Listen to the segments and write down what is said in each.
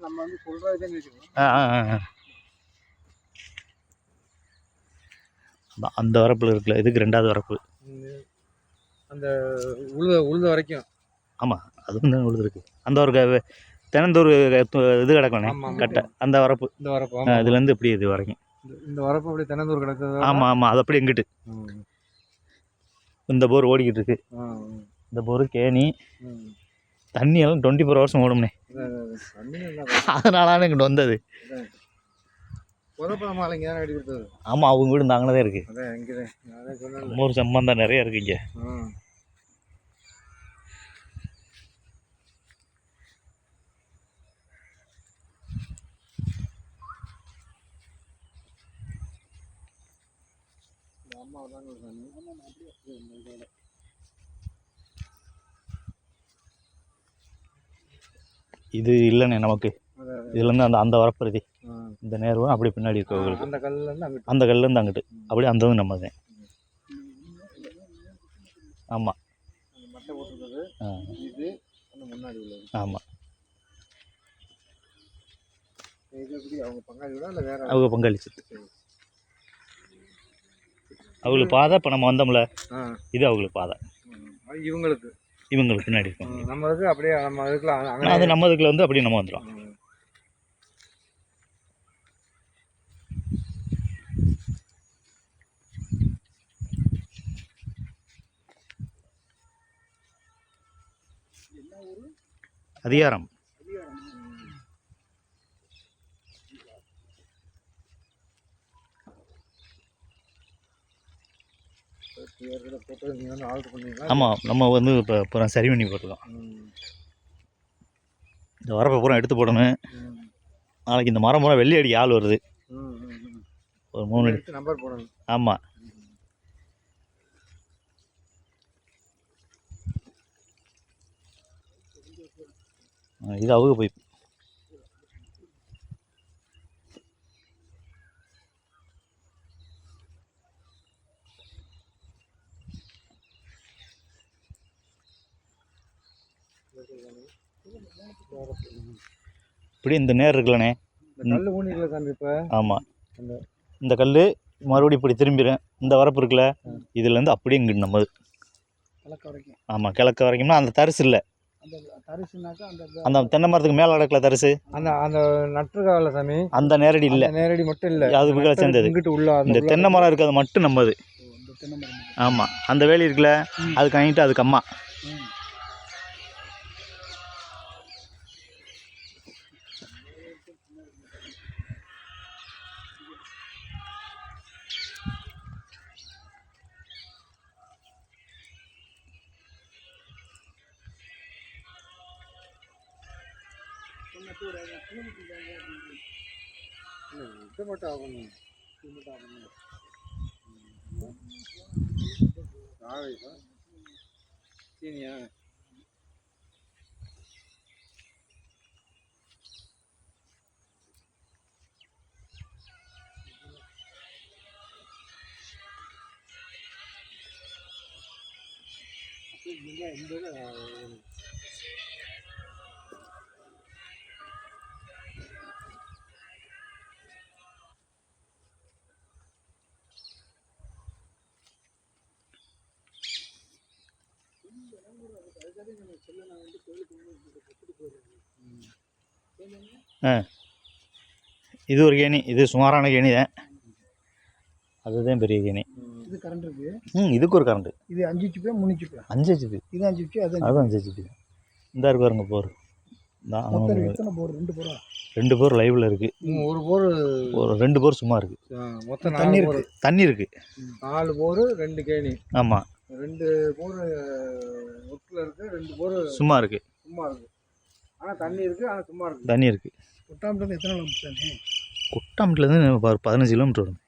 நம்ம வந்து ஆ. அதான் அந்த வரப்பில் இருக்குல்ல இதுக்கு ரெண்டாவது வரப்பு அந்த உழுத உழுத வரைக்கும் ஆமாம் அதுவும் தான் உழுதுருக்கு அந்த ஒரு தினந்தோறு இது கிடக்கணே. கட்டை அந்த வரப்பு இந்த வரப்பு. இதுலேருந்து இப்படி இது வரைக்கும் இந்த- வரப்பு அப்படியே தினந்தூர் கிடக்குது ஆமாம் ஆமாம் அது அப்படி எங்கிட்டு. இந்த போர் ஓடிக்கிட்டு இருக்கு இந்த போர் கேணி. தண்ணி எல்லாம் டுவெண்ட்டி ஃபோர் ஹவர்ஸ் ஓடும்னே அதனால இங்கிட்டு வந்தது. ஆமாம் அவங்க வீடு இந்த அங்கே தான் இருக்குது ஊர் சம்பந்தம் நிறைய இருக்கு இங்கே. அம்மா தான் இது இல்லைண்ணே நமக்கு. இதுலேருந்து அந்த அந்த வரப்பு இருக்கு ஆ. இந்த நேர்வும் அப்படி பின்னாடி இருக்கவங்களுக்கு அந்த கல்லுல இருந்து அங்கிட்டு. அந்த கல்லேருந்து அங்கிட்டு. அப்படியே அந்த நம்ம தான் ஆமாம் ஆமாம் அவங்க பங்களிச்சது அவங்களுக்கு பாதை இப்போ நம்ம வந்தோம்ல. இது அவங்களுக்கு பாதை. இவங்களுக்கு. இவங்களுக்கு பின்னாடி இருக்கும் ம். நம்மளுக்கு அப்படியே நம்ம ஆனால் அது நம்ம இதுக்குள்ள வந்து அப்படியே நம்ம வந்துடும். அதிகாரம் ஏற்கனவே போட்டு நீங்கள் வந்து ஆர்டர் பண்ணீங்களா ஆமாம் நம்ம வந்து இப்போ பூரா சரி பண்ணி போட்டுருக்கோம் இந்த வரப்பை பூரா எடுத்து போடணும். நாளைக்கு இந்த மரம் பூரா வெள்ளி அடிக்க ஆள் வருது. ஒரு மூணு அடி. நம்பர் போடணும் ஆமாம் இது அவங்க போய் இப்படி இந்த நேர் இருக்குல்லண்ணே. கல் ஊனிக்கல இப்போ. ஆமாம் இந்த கல் மறுபடியும் இப்படி திரும்பிடும் இந்த வரப்பு இருக்குல்ல இதுலேருந்து அப்படியே இங்கிட்டு நம்ம வரைக்கும். ஆமாம் கிழக்கு வரைக்கும்னா அந்த தரிசு இல்லை. அந்த தென்னை மரத்துக்கு மேலே அடக்கல தரிசு. அந்த அந்த நட்டுருக்காவில்ல சாமி. அந்த நேரடி இல்லை. நேரடி மட்டும் இல்லை. அது இதுக்குள்ள சேர்ந்தது. இங்கிட்டு உள்ள அந்த இந்த தென்னை மரம் இருக்கிறது மட்டும் நம்மது. ஆமாம் அந்த வேலி இருக்குல்ல அதுக்கு வாங்கிட்டு அதுக்கு அம்மா. ம். ம், இது மட்டும் ஆகணும் இது சீனியா இது ஒரு கேணி. இது சுமாரான கேணி தான். அதுதான் பெரிய கேணி. இது கரண்ட் இருக்கு. ம் இதுக்கு ஒரு கரண்ட் இது அஞ்சு சிப்பா மூணு சிப்பா அஞ்சு ஹெச்பி இது அஞ்சு சிப்பி அது அது அஞ்சு ஹெச்பி இந்த இருக்கு பாருங்க போர். போர்? ரெண்டு போரா? ரெண்டு போர் லைவில் இருக்குது ஒரு போர் ஒரு ரெண்டு போர் சும்மா இருக்குது மொத்தம் தண்ணி இருக்கு. தண்ணி இருக்குது நாலு போர் ரெண்டு கேணி. ஆமாம் ரெண்டு போர் ஒட்டில் இருக்கு ரெண்டு போர் சும்மா இருக்குது சும்மா இருக்கு. ஆனால் தண்ணி இருக்கு ஆனால் சும்மா இருக்கு. தண்ணி இருக்குது கொட்டாம்பட்டு எத்தனை கிலோமீட்டர் குட்டாம்பட்டிலேருந்து ஒரு பதினஞ்சு கிலோமீட்டர் வரும்.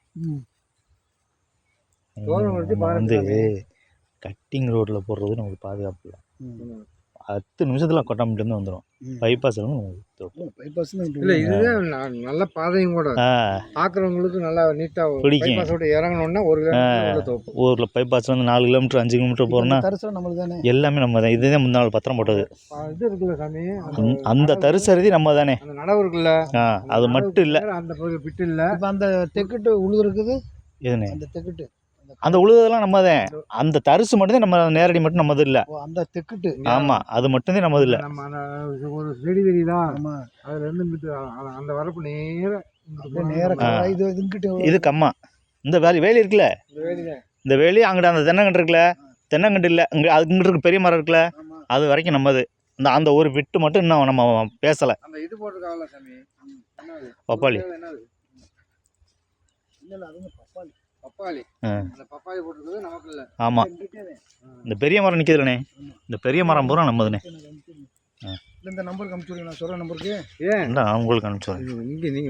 வந்து கட்டிங் ரோட்டில் போடுறது நமக்கு பாதுகாப்பு இல்லை. பத்து நிமிஷத்தில் கொட்டாம்பட்டிலேருந்து வந்துடும் பைபாஸ் பைபாஸ் இல்ல இதுவே ந- நல்ல பாதையும் கூட. ஆ. பாக்குறவங்களுக்கு நல்லா நீட்டா பிடிக்கும். பைபாஸ் விட்டு இறங்கணும்னா ஒரு ஊரில் பைபாஸ் வந்து நாலு கிலோமீட்டர் அஞ்சு கிலோமீட்டர் தரிசனம் நம்மளுக்கு தானே? எல்லாமே நம்ம தான். இதுதான் முன்னாள் பத்திரம் போட்டது. இது இருக்குல்ல சாமி. அந்த தரிசருதி நம்ம தானே. அந்த நடவு இருக்குல்ல. ஆ அது மட்டும் இல்லை. அந்த பிட்டு இல்ல. இப்போ அந்த தெக்கிட்டு உழுது இருக்குது இதுனே அந்த தெக்கிட்டு. அந்த உழுதெல்லாம் நம்ம தான் அந்த தரிசு மட்டும்தான் நம்ம நேரடி மட்டும் நம்மது இல்லை அந்த தெக்கிட்டு. ஆமாம் அது மட்டும்தான் நம்மது இல்லை ஒரு செடி தெரியுதா ஆமா அதுல இருந்து இங்கிட்டு அந்த வரப்பு நேர அப்படியே நேர இது இதுங்கிட்ட இது கம்மா. இந்த வேலி வேலி இருக்குல்ல? இந்த வேலி அங்கிட்ட அந்த தென்னங்கன்று இருக்குல்ல? தென்னங்கன்று இல்லை இங்கே அங்கிட்டு இருக்கு பெரிய மரம் இருக்குல்ல? அது வரைக்கும் நம்மது. இந்த அந்த ஒரு விட்டு மட்டும் இன்னும் நம்ம பேசலை. அந்த இது போட்டிருக்காங்கல்ல சாமி. என்னது? பப்பாளி அது பப்பாளி. பப்பாளி. ஆ. அந்த பப்பாளி போட்டிருக்கிறது நமக்கு இல்ல ஆமாம் இந்த பெரிய மரம் நிற்கிதுண்ணே இந்த பெரிய மரம் பூரா நம்மதுண்ணே. இல்ல இந்த நம்பருக்கு அனுப்பிச்சு விடுங்க நான் சொல்ற நம்பருக்கு. ஏன் உங்களுக்கு அனுப்பிச்சு இங்க நீங்க